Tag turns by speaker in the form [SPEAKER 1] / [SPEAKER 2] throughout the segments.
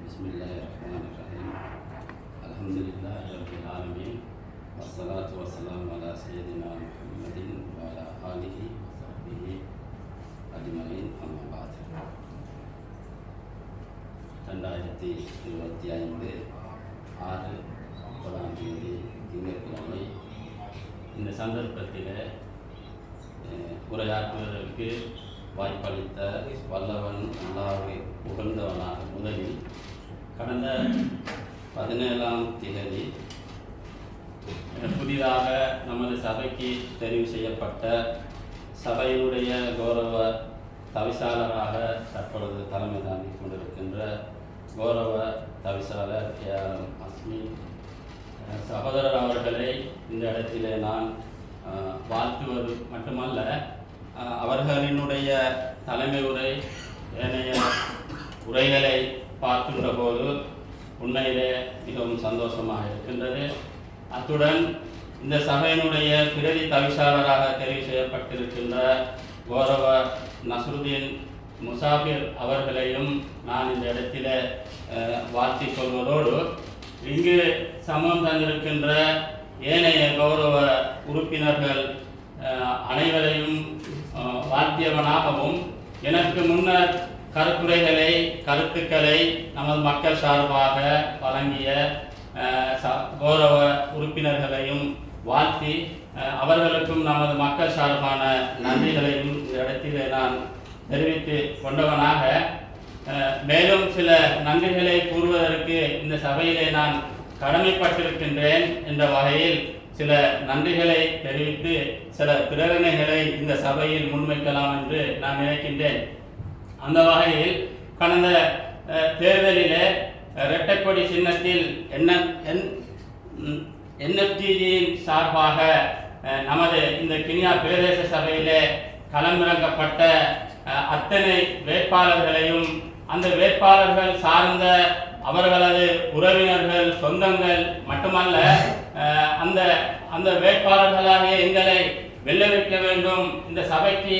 [SPEAKER 1] بسم الله الرحمن الرحيم الحمد لله رب العالمين والصلاة والسلام على سيدنا محمد وعلى آله وصحبه أجمعين أما بعد ரெண்டாயிரத்தி இருபத்தி ஐந்து ஆறு முப்பதாம் தேதி திங்கட்கிழமை இந்த சந்தர்ப்பத்தில் உரையாற்றுவதற்கு வாய்ப்பளித்த வல்லவன் அல்லாவை புகழ்ந்தவனாக முதலில் கடந்த பதினேழாம் திகதி புதிதாக நமது சபைக்கு தெரிவு செய்யப்பட்ட சபையினுடைய கௌரவ தவிசாளராக தற்பொழுது தலைமை தாங்கிக் கொண்டிருக்கின்ற கௌரவ தவிசாளர் ஏ ஆர் அஸ்மி சகோதரர் இந்த இடத்திலே நான் வாழ்த்துவது மட்டுமல்ல. அவர்களினுடைய தலைமை உரை ஏனைய உரைகளை பார்க்கின்ற போது உண்மையிலே மிகவும் சந்தோஷமாக இருக்கின்றது. அத்துடன் இந்த சபையினுடைய பிரதி தவிசாளராக தெரிவு செய்யப்பட்டிருக்கின்ற கௌரவ நஸ்ருதீன் முசாபிர் அவர்களையும் நான் இந்த இடத்தில அஹ், வாழ்த்திக் கொள்வதோடு இங்கு சமம் தந்திருக்கின்ற ஏனைய கௌரவ உறுப்பினர்கள் அனைவரையும் அஹ், வாழ்த்தியவனாகவும் எனக்கு முன்னர் கருத்துரைகளை கருத்துக்களை நமது மக்கள் சார்பாக வழங்கிய ச- கௌரவ உறுப்பினர்களையும் வாழ்த்தி அவர்களுக்கும் நமது மக்கள் சார்பான நன்றிகளையும் இந்த நான் தெரிவித்து கொண்டவனாக மேலும் சில நன்றிகளை கூறுவதற்கு இந்த சபையிலே நான் கடமைப்பட்டிருக்கின்றேன் என்ற வகையில் சில நன்றிகளை தெரிவித்து சில பிரேரணைகளை இந்த சபையில் முன்வைக்கலாம் என்று நான் நினைக்கின்றேன். அந்த வகையில் கடந்த தேர்தலிலே அஹ், இரட்டைக்கொடி சின்னத்தில் என்ன என்எஃப்டியின் சார்பாக நமது இந்த கினியா பிரதேச சபையிலே களமிறக்கப்பட்ட அத்தனை வேட்பாளர்களையும் அந்த வேட்பாளர்கள் சார்ந்த அவர்களது உறவினர்கள் சொந்தங்கள் மட்டுமல்ல அந்த அந்த வேட்பாளர்களாகிய எங்களை வெல்ல வைக்க வேண்டும். இந்த சபைக்கு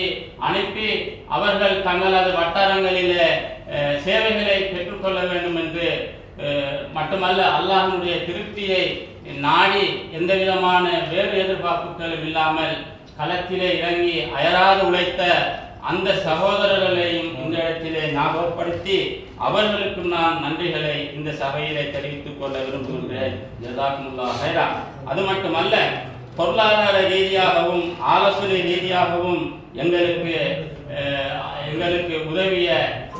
[SPEAKER 1] அனுப்பி அவர்கள் தங்களது வட்டாரங்களிலே சேவைகளை பெற்றுக்கொள்ள வேண்டும் என்று மட்டுமல்ல அல்லாஹனுடைய திருப்தியை நாடி எந்த விதமான வேறு எதிர்பார்ப்புகளும் இல்லாமல் களத்திலே இறங்கி அயராது உழைத்த அந்த சகோதரர்களையும் இந்த இடத்திலே ஞாபகப்படுத்தி அவர்களுக்கும் நான் நன்றிகளை இந்த சபையிலே தெரிவித்துக் கொள்ள விரும்புகின்றேன். ஹைரா அது மட்டுமல்ல பொருளாதார ரீதியாகவும் ஆலோசனை ரீதியாகவும் எங்களுக்கு எங்களுக்கு உதவிய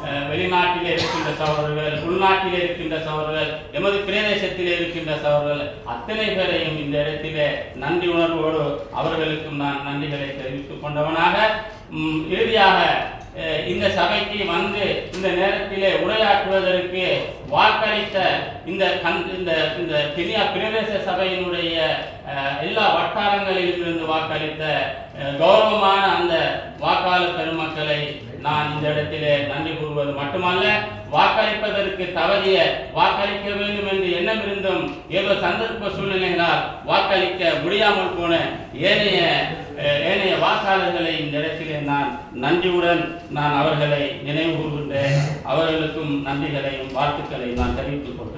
[SPEAKER 1] அஹ், வெளிநாட்டிலே இருக்கின்ற சவர்கள் உள்நாட்டிலே இருக்கின்ற சவர்கள் எமது பிரதேசத்திலே இருக்கின்ற சவர்கள் அத்தனை பேரையும் இந்த இடத்திலே நன்றி உணர்வோடு அவர்களுக்கும் நான் நன்றிகளை தெரிவித்துக் கொண்டவனாக இறுதியாக இந்த சபைக்கு வந்து இந்த நேரத்திலே உரையாற்றுவதற்கு வாக்களித்த இந்த கண் இந்த இந்த கினியா பிரதேச சபையினுடைய அஹ், எல்லா வட்டாரங்களிலும் இருந்து வாக்களித்த கௌரவமான அந்த வாக்காளர் பெருமக்களை நான் இந்த இடத்திலே நன்றி கூறுவது மட்டுமல்ல வாக்களிப்பதற்கு தவறிய வாக்களிக்க வேண்டும் என்று எண்ணம் இருந்தும் ஏதோ சந்தர்ப்ப சூழ்நிலைகளால் வாக்களிக்க முடியாமல் போன ஏனைய ஏனைய வாக்காளர்களை இந்த இடத்திலே நான் நன்றியுடன் நான் அவர்களை நினைவு கூறுகின்றேன் அவர்களுக்கும் நன்றிகளையும் வாழ்த்துக்களையும் நான் தெரிவித்துக் கொள்கிறேன்.